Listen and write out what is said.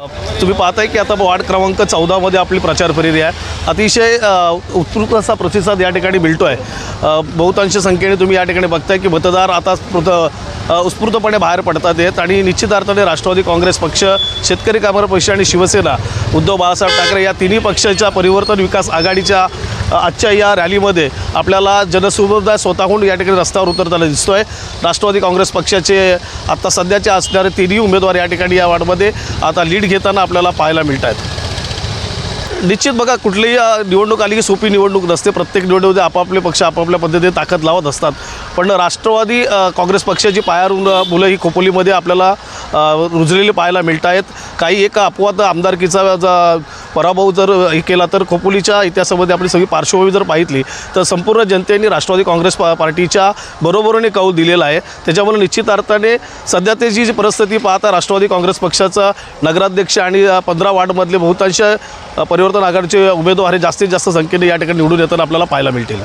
तुम्ही पाहताय की आता वार्ड क्रमांक चौदामध्ये आपली प्रचार फेरी आहे. अतिशय उत्कृष्ट उत्स्फूर्त असा प्रतिसाद या ठिकाणी मिळतो आहे बहुतांश संख्येने तुम्ही या ठिकाणी बघताय की मतदार आता स्फूर्त उत्स्फूर्तपणे बाहेर पडतात आहेत आणि निश्चित अर्थाने राष्ट्रवादी काँग्रेस पक्ष शेतकरी कामगार पक्ष आणि शिवसेना उद्धव बाळासाहेब ठाकरे या तिन्ही पक्षाच्या परिवर्तन विकास आघाडीच्या आजच्या या रॅलीमध्ये आपल्याला जनसमुदाय स्वतःहून या ठिकाणी रस्त्यावर उतरताना दिसतोय. राष्ट्रवादी काँग्रेस पक्षाचे आत्ता सध्याचे असणारे तिन्ही उमेदवार या ठिकाणी या वार्डमध्ये आता लीड घेताना आपल्याला पाहायला मिळत आहेत निश्चित बघा कुठलीही निवडणूक आली की सोपी निवडणूक नसते. प्रत्येक निवडणुकीमध्ये आपापले पक्ष आपापल्या पद्धतीने ताकद लावत असतात. पण राष्ट्रवादी काँग्रेस पक्षाची पायारून मुलं ही खोपोलीमध्ये आपल्याला रुजलेली पाहायला मिळत आहेत काही एक अपवाद आमदारकीचा पराभव जर हे केला तर खोपोलीच्या इतिहासामध्ये आपली सगळी पार्श्वभूमी जर पाहितली तर संपूर्ण जनतेने राष्ट्रवादी काँग्रेस पा पार्टीच्या बरोबरीने कौल दिलेला आहे. त्याच्यामुळे निश्चित अर्थाने सध्या त्याची जी परिस्थिती पाहता राष्ट्रवादी काँग्रेस पक्षाचा नगराध्यक्ष आणि पंधरा वार्डमधले बहुतांश परिवर्तन आघाडीचे उमेदवार हे जास्तीत जास्त संख्येने या ठिकाणी निवडून येताना आपल्याला पाहायला मिळतील.